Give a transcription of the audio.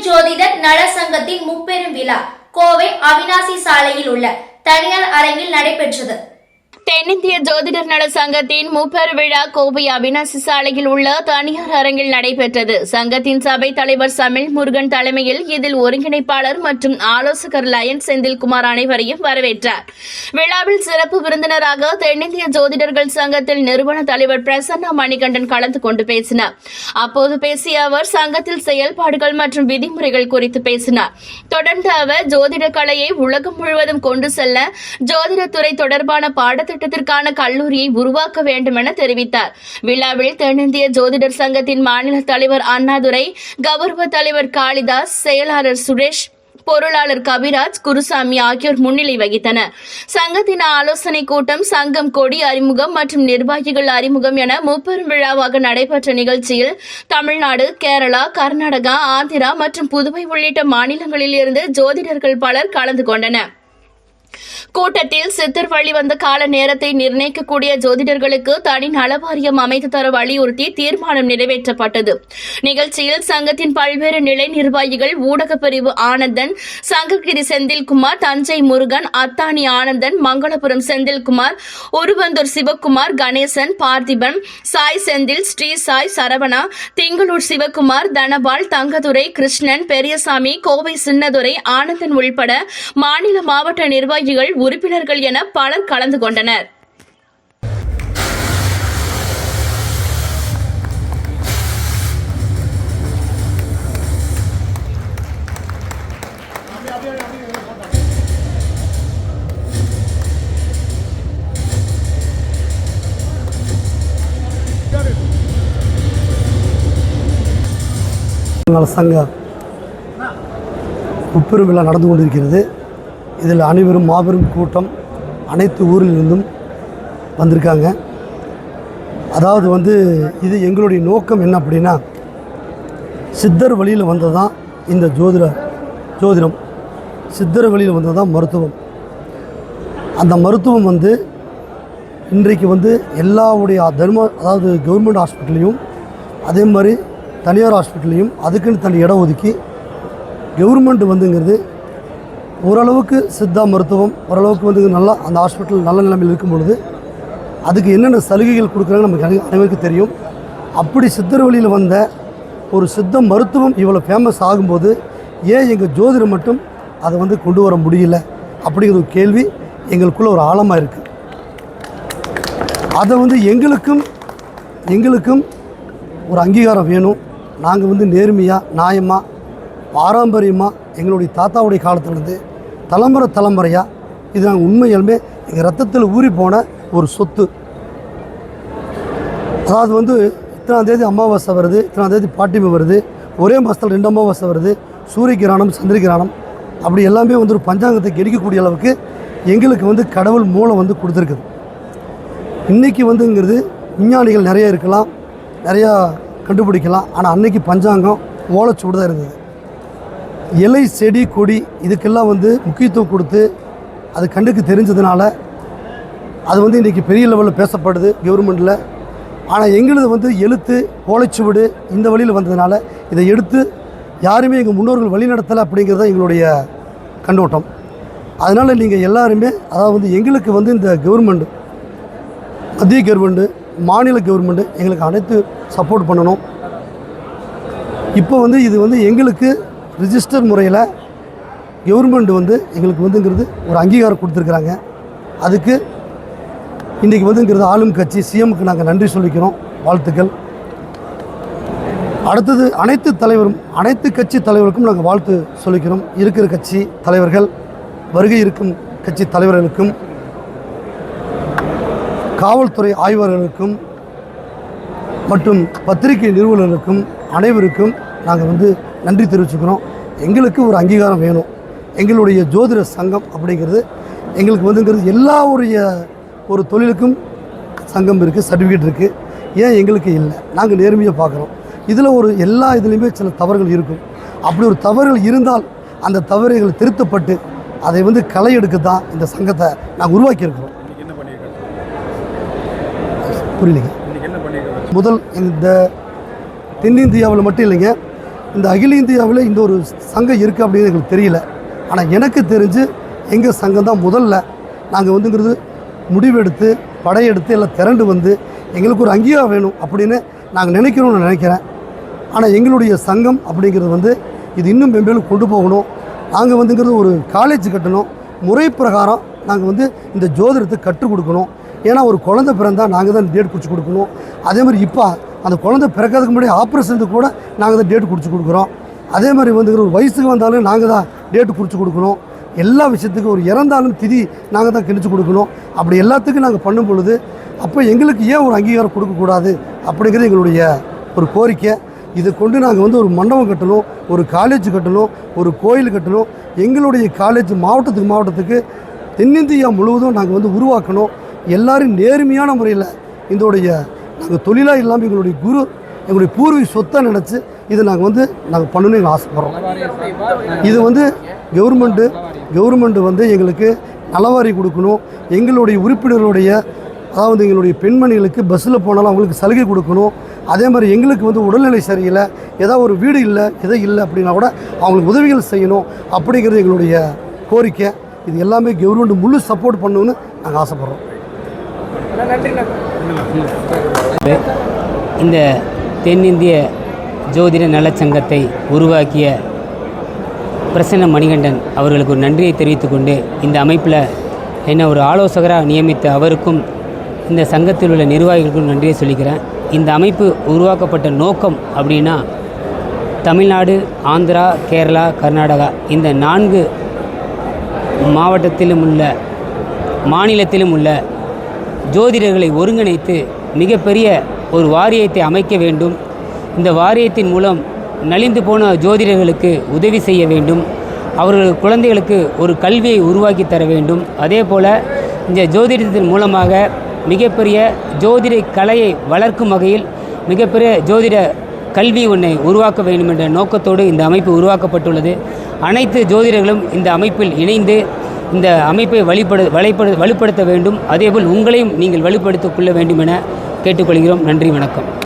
ஜோதிடர் நல சங்கத்தின் முப்பெரும் விழா கோவை அவினாசி சாலையில் உள்ள தனியார் அரங்கில் நடைபெற்றது. தென்னிந்திய ஜோதிடர் நல சங்கத்தின் முப்பெரு விழா கோவை அவினாசி சாலையில் உள்ள தனியார் அரங்கில் நடைபெற்றது. சங்கத்தின் சபை தலைவர் சமில் முருகன் தலைமையில் இதில் ஒருங்கிணைப்பாளர் மற்றும் ஆலோசகர் லயன் செந்தில்குமார் அனைவரையும் வரவேற்றார். விழாவில் சிறப்பு விருந்தினராக தென்னிந்திய ஜோதிடர்கள் சங்கத்தில் நிறுவன தலைவர் பிரசன்னா மணிகண்டன் கலந்து கொண்டு பேசினார். அப்போது பேசிய அவர் சங்கத்தில் செயல்பாடுகள் மற்றும் விதிமுறைகள் குறித்து பேசினார். தொடர்ந்து அவர் ஜோதிட கலையை உலகம் முழுவதும் கொண்டு செல்ல ஜோதிடத்துறை தொடர்பான பாடத்திட்ட மாவட்டத்திற்கான கல்லூரியை உருவாக்க வேண்டும் என தெரிவித்தார். விழாவில் தென்னிந்திய ஜோதிடர் சங்கத்தின் மாநில தலைவர் அண்ணாதுரை கௌரவ தலைவர் காளிதாஸ் செயலாளர் சுரேஷ் பொருளாளர் கவிராஜ் குருசாமி ஆகியோர் முன்னிலை வகித்தனர். சங்கத்தின் ஆலோசனை கூட்டம் சங்கம் கொடி அறிமுகம் மற்றும் நிர்வாகிகள் அறிமுகம் என முப்பெரும் விழாவாக நடைபெற்ற நிகழ்ச்சியில் தமிழ்நாடு கேரளா கர்நாடகா ஆந்திரா மற்றும் புதுவை உள்ளிட்ட மாநிலங்களில் இருந்து ஜோதிடர்கள் பலர் கலந்து கொண்டனர். கூட்டத்தில் சித்தர் வழி வந்த கால நேரத்தை நிர்ணயிக்கக்கூடிய ஜோதிடர்களுக்கு தனி நலவாரியம் அமைத்து தர வலியுறுத்தி தீர்மானம் நிறைவேற்றப்பட்டது. நிகழ்ச்சியில் சங்கத்தின் பல்வேறு நிலை நிர்வாகிகள் ஊடகப் பிரிவு ஆனந்தன் சங்ககிரி செந்தில்குமார் தஞ்சை முருகன் அத்தானி ஆனந்தன் மங்களபுரம் செந்தில்குமார் உருவந்தூர் சிவக்குமார் கணேசன் பார்த்திபன் சாய் செந்தில் ஸ்ரீ சாய் சரவணா திங்களூர் சிவக்குமார் தனபால் தங்கதுரை கிருஷ்ணன் பெரியசாமி கோவை சின்னதுரை ஆனந்தன் உள்பட மாநில மாவட்ட நிர்வாகிகள் உறுப்பினர்கள் என பலர் கலந்து கொண்டனர். நல சங்க விழா நடந்து கொண்டிருக்கிறது. இதில் அனைவரும் மாபெரும் கூட்டம் அனைத்து ஊரிலிருந்தும் வந்திருக்காங்க. அதாவது வந்து இது எங்களுடைய நோக்கம் என்ன அப்படின்னா சித்தர் வழியில் வந்தது தான் இந்த ஜோதிட ஜோதிடம். சித்தர் வழியில் வந்தது தான் மருத்துவம். அந்த மருத்துவம் வந்து இன்றைக்கு வந்து எல்லாவுடைய தர்ம அதாவது கவர்மெண்ட் ஹாஸ்பிட்டல்லையும் அதே மாதிரி தனியார் ஹாஸ்பிட்டல்லையும் அதுக்குன்னு தனி இடம் ஒதுக்கி கவர்மெண்ட் வந்துங்கிறது ஓரளவுக்கு சித்தா மருத்துவம் ஓரளவுக்கு வந்து நல்லா அந்த ஹாஸ்பிட்டல் நல்ல நிலைமையில் இருக்கும் பொழுது அதுக்கு என்னென்ன சலுகைகள் கொடுக்குறாங்க நமக்கு அனை- அனைவருக்கும் தெரியும். அப்படி சித்தர் வழியில் வந்த ஒரு சித்த மருத்துவம் இவ்வளோ ஃபேமஸ் ஆகும்போது ஏன் எங்கள் ஜோதிடம் மட்டும் அதை வந்து கொண்டு வர முடியல? அப்படிங்கிற ஒரு கேள்வி எங்களுக்குள்ளே ஒரு ஆழமாக இருக்குது அதை வந்து எங்களுக்கும் எங்களுக்கும் ஒரு அங்கீகாரம் வேணும். நாங்கள் வந்து நேர்மையாக நியாயமாக பாரம்பரியமாக எங்களுடைய தாத்தாவுடைய காலத்துலேருந்து தலைமுறை தலைமுறையாக இது நாங்கள் உண்மையாலுமே எங்கள் ரத்தத்தில் ஊறி போன ஒரு சொத்து. அதாவது வந்து இத்தனாம் தேதி அமாவாசை வருது இத்தனாம் தேதி பாட்டிமை வருது ஒரே மாதத்தில் ரெண்டு அமாவாசை வருது சூரிய கிராணம் சந்திர கிராணம் அப்படி எல்லாமே வந்து ஒரு பஞ்சாங்கத்தை கெடிக்கக்கூடிய அளவுக்கு எங்களுக்கு வந்து கடவுள் மூலம் வந்து கொடுத்துருக்குது. இன்றைக்கி வந்துங்கிறது விஞ்ஞானிகள் நிறைய இருக்கலாம் நிறையா கண்டுபிடிக்கலாம் ஆனால் அன்னைக்கு பஞ்சாங்கம் ஓலைச்சுவடு தான் இருந்தது. இலை செடி கொடி இதுக்கெல்லாம் வந்து முக்கியத்துவம் கொடுத்து அது கண்ணுக்கு தெரிஞ்சதுனால அது வந்து இன்றைக்கி பெரிய லெவலில் பேசப்படுது கவர்மெண்ட்டில் ஆனால் எங்களுது வந்து எழுத்து ஓலைச்சுவடு இந்த வழியில் வந்ததுனால இதை எடுத்து யாருமே எங்கள் முன்னோர்கள் வழி நடத்தலை அப்படிங்கிறது தான் எங்களுடைய கண்ணோட்டம். அதனால் நீங்கள் எல்லாருமே அதாவது வந்து எங்களுக்கு வந்து இந்த கவர்மெண்ட் மத்திய கவர்மெண்ட்டு மாநில கவர்மெண்ட்டு எங்களுக்கு அனைத்து சப்போர்ட் பண்ணணும். இப்போ வந்து இது வந்து எங்களுக்கு ரிஜிஸ்டர் முறையில் கவர்மெண்ட் வந்து எங்களுக்கு வந்துங்கிறது ஒரு அங்கீகாரம் கொடுத்துருக்குறாங்க. அதுக்கு இன்றைக்கி வந்துங்கிறது ஆளும் கட்சி சிஎம்க்கு நாங்கள் நன்றி சொல்லிக்கிறோம். வாழ்த்துக்கள். அடுத்தது அனைத்து தலைவரும் அனைத்து கட்சி தலைவருக்கும் நாங்கள் வாழ்த்து சொல்லிக்கிறோம். இருக்கிற கட்சி தலைவர்கள் வருகை இருக்கும் கட்சி தலைவர்களுக்கும் காவல்துறை ஆய்வாளர்களுக்கும் மற்றும் பத்திரிகை நிறுவனர்களுக்கும் அனைவருக்கும் நாங்கள் வந்து நன்றி தெரிவிச்சுக்கிறோம். எங்களுக்கு ஒரு அங்கீகாரம் வேணும். எங்களுடைய ஜோதிட சங்கம் அப்படிங்கிறது எங்களுக்கு வந்துங்கிறது எல்லாருடைய ஒரு தொழிலுக்கும் சங்கம் இருக்குது சர்டிஃபிகேட் இருக்குது ஏன் எங்களுக்கு இல்லை? நாங்கள் நேர்மையாக பார்க்குறோம் இதில் ஒரு எல்லா இதுலேயுமே சில தவறுகள் இருக்கும். அப்படி ஒரு தவறுகள் இருந்தால் அந்த தவறுகள் திருத்தப்பட்டு அதை வந்து களை எடுக்க தான் இந்த சங்கத்தை நாங்கள் உருவாக்கியிருக்கிறோம். புரியலைங்க. முதல் இந்த தென்னிந்தியாவில் மட்டும் இல்லைங்க. இந்த அகில இந்தியாவில் இந்த ஒரு சங்கம் இருக்குது அப்படின்னு எங்களுக்கு தெரியல. ஆனால் எனக்கு தெரிஞ்சு எங்கள் சங்கம் தான் முதல்ல. நாங்கள் வந்துங்கிறது முடிவெடுத்து படையெடுத்து எல்லாம் திரண்டு வந்து எங்களுக்கு ஒரு அங்கீகாரம் வேணும் அப்படின்னு நாங்கள் நினைக்கிறோம்னு நினைக்கிறேன். ஆனால் எங்களுடைய சங்கம் அப்படிங்கிறது வந்து இது இன்னும் மேம்பேலும் கொண்டு போகணும். நாங்கள் வந்துங்கிறது ஒரு காலேஜ் கட்டணும். முறை பிரகாரம் நாங்கள் வந்து இந்த ஜோதிடத்தை கற்றுக் கொடுக்கணும். ஏன்னா ஒரு குழந்தை பிறந்தா நாங்கள் தான் டேட் குறித்து கொடுக்கணும். அதே மாதிரி இப்போ அந்த குழந்தை பிறக்கிறதுக்கு முன்னாடி ஆப்ரேஷனுக்கு கூட நாங்கள் தான் டேட் குறித்து கொடுக்குறோம். அதே மாதிரி வந்து ஒரு வயசுக்கு வந்தாலும் நாங்கள் தான் டேட்டு குறித்து கொடுக்கணும். எல்லா விஷயத்துக்கும் ஒரு இறந்தாலும் திதி நாங்கள் தான் கிணிச்சு கொடுக்கணும். அப்படி எல்லாத்துக்கும் நாங்கள் பண்ணும் பொழுது அப்போ எங்களுக்கு ஏன் ஒரு அங்கீகாரம் கொடுக்கக்கூடாது அப்படிங்கிறது எங்களுடைய ஒரு கோரிக்கை. இதை கொண்டு நாங்கள் வந்து ஒரு மண்டபம் கட்டணும் ஒரு காலேஜ் கட்டணும் ஒரு கோயில் கட்டணும். எங்களுடைய காலேஜ் மாவட்டத்துக்கு மாவட்டத்துக்கு தென்னிந்தியா முழுவதும் நாங்கள் வந்து உருவாக்கணும். எல்லாரும் நேர்மையான முறையில் இதோடைய நாங்கள் தொழிலாக இல்லாமல் எங்களுடைய குரு எங்களுடைய பூர்வீக சொத்தை நினச்சி இதை நாங்கள் வந்து நாங்கள் பண்ணணும்னு எங்கள் ஆசைப்படுறோம். இது வந்து கவர்மெண்ட்டு கவர்மெண்ட்டு வந்து எங்களுக்கு நலவாரி கொடுக்கணும். எங்களுடைய உறுப்பினர்களுடைய அதாவது எங்களுடைய பெண்மணிகளுக்கு பஸ்ஸில் போனாலும் அவங்களுக்கு சலுகை கொடுக்கணும். அதே மாதிரி எங்களுக்கு வந்து உடல்நிலை சரியில்லை ஏதாவது ஒரு வீடு இல்லை எதை இல்லை அப்படின்னா கூட அவங்களுக்கு உதவிகள் செய்யணும் அப்படிங்கிறது எங்களுடைய கோரிக்கை. இது எல்லாமே கவர்மெண்ட் முழு சப்போர்ட் பண்ணணும்னு நாங்கள் ஆசைப்பட்றோம். இந்த தென்னிந்திய ஜோதிட நலச்சங்கத்தை உருவாக்கிய பிரசன்ன மணிகண்டன் அவர்களுக்கு ஒரு நன்றியை தெரிவித்துக்கொண்டு இந்த அமைப்பில் என்னை ஒரு ஆலோசகராக நியமித்த அவருக்கும் இந்த சங்கத்தில் உள்ள நிர்வாகிகளுக்கும் நன்றியை சொல்லிக்கிறேன். இந்த அமைப்பு உருவாக்கப்பட்ட நோக்கம் அப்படின்னா தமிழ்நாடு ஆந்திரா கேரளா கர்நாடகா இந்த நான்கு மாவட்டத்திலும் உள்ள மாநிலத்திலும் உள்ள ஜோதிடர்களை ஒருங்கிணைத்து மிகப்பெரிய ஒரு வாரியத்தை அமைக்க வேண்டும். இந்த வாரியத்தின் மூலம் நலிந்து போன ஜோதிடர்களுக்கு உதவி செய்ய வேண்டும். அவர்கள் குழந்தைகளுக்கு ஒரு கல்வியை உருவாக்கி தர வேண்டும். அதே போல் இந்த ஜோதிடத்தின் மூலமாக மிகப்பெரிய ஜோதிட கலையை வளர்க்கும் வகையில் மிகப்பெரிய ஜோதிட கல்வி ஒன்றை உருவாக்க வேண்டும் என்ற நோக்கத்தோடு இந்த அமைப்பு உருவாக்கப்பட்டுள்ளது. அனைத்து ஜோதிடர்களும் இந்த அமைப்பில் இணைந்து இந்த அமைப்பை வழிபடு வழிபடு வலுப்படுத்த வேண்டும். அதேபோல் உங்களையும் நீங்கள் வலுப்படுத்திக் கொள்ள வேண்டும் என கேட்டுக்கொள்கிறோம். நன்றி வணக்கம்.